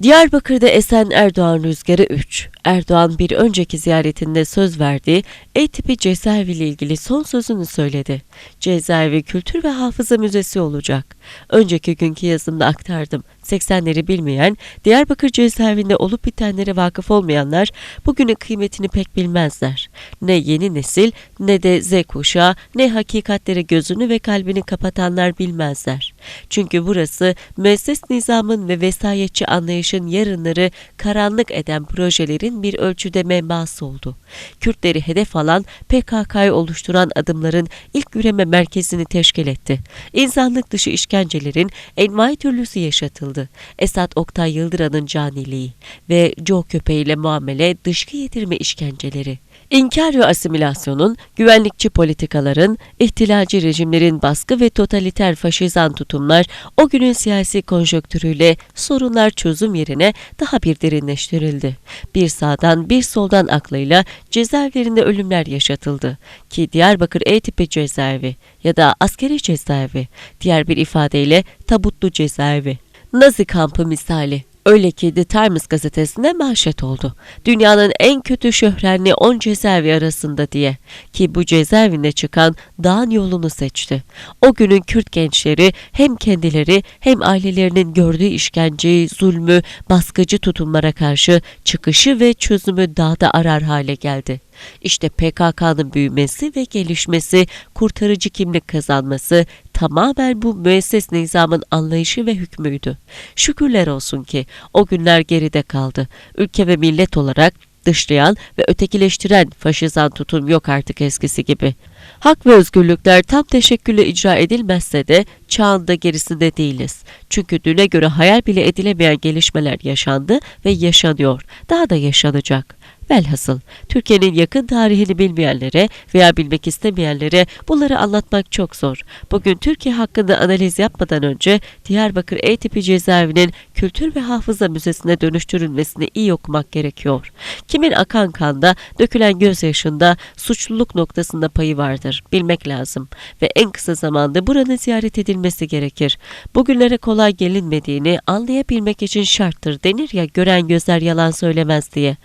Diyarbakır'da esen Erdoğan rüzgarı 3. Erdoğan bir önceki ziyaretinde söz verdiği E tipi cezaevi ile ilgili son sözünü söyledi. Cezaevi Kültür ve Hafıza Müzesi olacak. Önceki günkü yazımda aktardım. 80'leri bilmeyen, Diyarbakır cezaevinde olup bitenlere vakıf olmayanlar bugünün kıymetini pek bilmezler. Ne yeni nesil ne de Z kuşağı ne hakikatlere gözünü ve kalbini kapatanlar bilmezler. Çünkü burası müesses nizamın ve vesayetçi anlayışın yarınları karanlık eden projelerin bir ölçüde menbaası oldu. Kürtleri hedef alan PKK'yı oluşturan adımların ilk üreme merkezini teşkil etti. İnsanlık dışı işkencelerin envai türlüsü yaşatıldı. Esat Oktay Yıldıran'ın caniliği ve Joe köpeğiyle muamele dışkı yedirme işkenceleri. İnkar ve asimilasyonun, güvenlikçi politikaların, ihtilalci rejimlerin baskı ve totaliter faşizan tutumlar o günün siyasi konjonktürüyle sorunlar çözüm yerine daha bir derinleştirildi. Bir sağdan bir soldan aklıyla cezaevlerinde ölümler yaşatıldı ki Diyarbakır E tipi cezaevi ya da askeri cezaevi, diğer bir ifadeyle tabutlu cezaevi. Nazi kampı misali. Öyle ki The Times gazetesine manşet oldu. Dünyanın en kötü şöhrenli 10 cezaevi arasında diye. Ki bu cezaevinde çıkan dağın yolunu seçti. O günün Kürt gençleri hem kendileri hem ailelerinin gördüğü işkenceyi, zulmü, baskıcı tutumlara karşı çıkışı ve çözümü dağda arar hale geldi. İşte PKK'nın büyümesi ve gelişmesi, kurtarıcı kimlik kazanması tamamen bu müesses nizamın anlayışı ve hükmüydü. Şükürler olsun ki o günler geride kaldı. Ülke ve millet olarak dışlayan ve ötekileştiren faşizan tutum yok artık eskisi gibi. Hak ve özgürlükler tam teşekkülle icra edilmezse de çağında gerisinde değiliz. Çünkü düne göre hayal bile edilemeyen gelişmeler yaşandı ve yaşanıyor. Daha da yaşanacak. Velhasıl Türkiye'nin yakın tarihini bilmeyenlere veya bilmek istemeyenlere bunları anlatmak çok zor. Bugün Türkiye hakkında analiz yapmadan önce Diyarbakır E tipi cezaevinin Kültür ve Hafıza Müzesi'ne dönüştürülmesini iyi okumak gerekiyor. Kimin akan kanda, dökülen gözyaşında, suçluluk noktasında payı vardır. Bilmek lazım. Ve en kısa zamanda buranın ziyaret edilmesi gerekir. Bugünlere kolay gelinmediğini anlayabilmek için şarttır denir ya gören gözler yalan söylemez diye.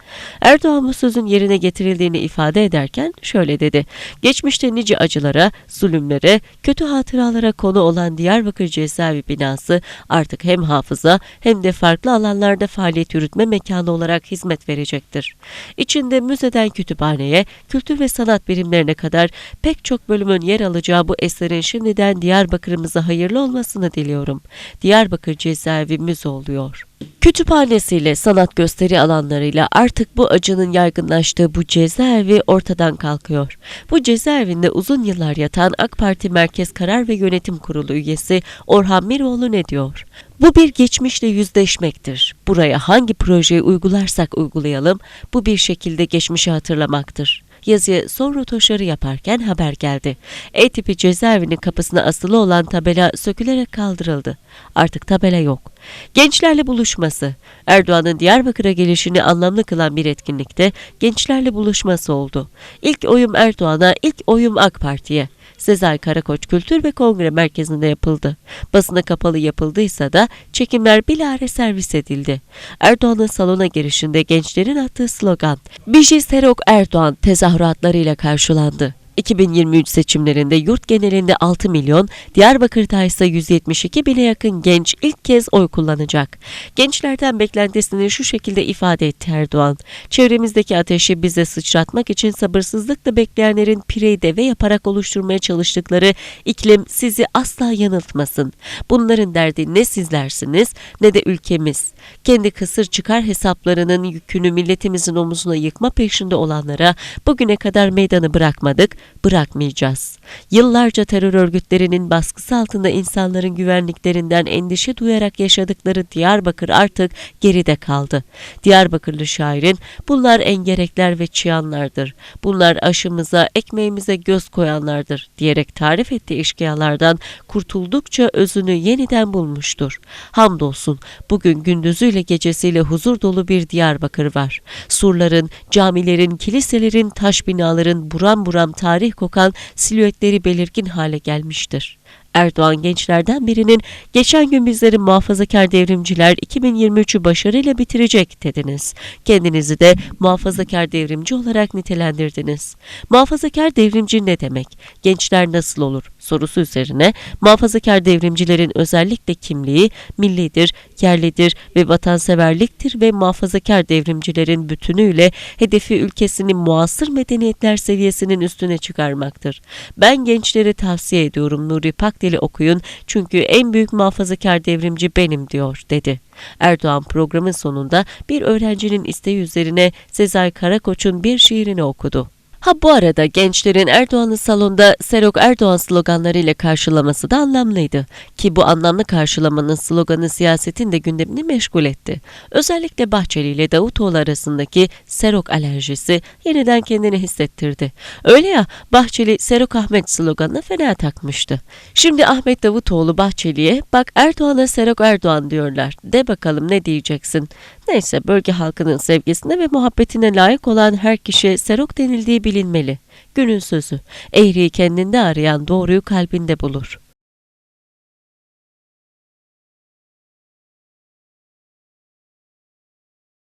Erdoğan sözün yerine getirildiğini ifade ederken şöyle dedi. Geçmişte nice acılara, zulümlere, kötü hatıralara konu olan Diyarbakır Cezaevi binası artık hem hafıza hem de farklı alanlarda faaliyet yürütme mekanı olarak hizmet verecektir. İçinde müzeden kütüphaneye, kültür ve sanat birimlerine kadar pek çok bölümün yer alacağı bu eserin şimdiden Diyarbakır'ımıza hayırlı olmasını diliyorum. Diyarbakır Cezaevi müze oluyor. Kütüphanesiyle, sanat gösteri alanlarıyla artık bu acının yaygınlaştığı bu cezaevi ortadan kalkıyor. Bu cezaevinde uzun yıllar yatan AK Parti Merkez Karar ve Yönetim Kurulu üyesi Orhan Miroğlu ne diyor? Bu bir geçmişle yüzleşmektir. Buraya hangi projeyi uygularsak uygulayalım, bu bir şekilde geçmişi hatırlamaktır yazıya son rotoşarı yaparken haber geldi. E tipi cezaevinin kapısına asılı olan tabela sökülerek kaldırıldı. Artık tabela yok. Gençlerle buluşması. Erdoğan'ın Diyarbakır'a gelişini anlamlı kılan bir etkinlikte gençlerle buluşması oldu. İlk oyum Erdoğan'a, ilk oyum AK Parti'ye. Sezai Karakoç Kültür ve Kongre Merkezi'nde yapıldı. Basına kapalı yapıldıysa da çekimler bilare servis edildi. Erdoğan'ın salona girişinde gençlerin attığı slogan Biji Serok Erdoğan tezahüratlarıyla karşılandı. 2023 seçimlerinde yurt genelinde 6 milyon, Diyarbakır'da ise 172 bine yakın genç ilk kez oy kullanacak. Gençlerden beklentisini şu şekilde ifade etti Erdoğan. Çevremizdeki ateşi bize sıçratmak için sabırsızlıkla bekleyenlerin pireyi deve yaparak oluşturmaya çalıştıkları iklim sizi asla yanıltmasın. Bunların derdi ne sizlersiniz ne de ülkemiz. Kendi kısır çıkar hesaplarının yükünü milletimizin omuzuna yıkma peşinde olanlara bugüne kadar meydanı bırakmadık, bırakmayacağız. Yıllarca terör örgütlerinin baskısı altında insanların güvenliklerinden endişe duyarak yaşadıkları Diyarbakır artık geride kaldı. Diyarbakırlı şairin bunlar engerekler ve çıyanlardır. Bunlar aşımıza, ekmeğimize göz koyanlardır diyerek tarif ettiği işkiyalardan kurtuldukça özünü yeniden bulmuştur. Hamdolsun bugün gündüzüyle gecesiyle huzur dolu bir Diyarbakır var. Surların, camilerin, kiliselerin, taş binaların buram buram tarih kokan silüetleri belirgin hale gelmiştir. Erdoğan gençlerden birinin geçen gün bizleri muhafazakar devrimciler 2023'ü başarıyla bitirecek dediniz. Kendinizi de muhafazakar devrimci olarak nitelendirdiniz. Muhafazakar devrimci ne demek? Gençler nasıl olur? sorusu üzerine muhafazakar devrimcilerin özellikle kimliği millidir, yerlidir ve vatanseverliktir ve muhafazakar devrimcilerin bütünüyle hedefi ülkesini muasır medeniyetler seviyesinin üstüne çıkarmaktır. Ben gençlere tavsiye ediyorum Nuri Pakdeli okuyun çünkü en büyük muhafazakar devrimci benim diyor dedi. Erdoğan programın sonunda bir öğrencinin isteği üzerine Sezai Karakoç'un bir şiirini okudu. Ha bu arada gençlerin Erdoğan'ı salonda Serok Erdoğan sloganlarıyla karşılaması da anlamlıydı. Ki bu anlamlı karşılamanın sloganı siyasetin de gündemini meşgul etti. Özellikle Bahçeli ile Davutoğlu arasındaki Serok alerjisi yeniden kendini hissettirdi. Öyle ya Bahçeli Serok Ahmet sloganını fena takmıştı. Şimdi Ahmet Davutoğlu Bahçeli'ye bak Erdoğan'a Serok Erdoğan diyorlar. De bakalım ne diyeceksin? Neyse bölge halkının sevgisine ve muhabbetine layık olan her kişiye Serok denildiği bilinmeli. Günün sözü, eğriyi kendinde arayan doğruyu kalbinde bulur.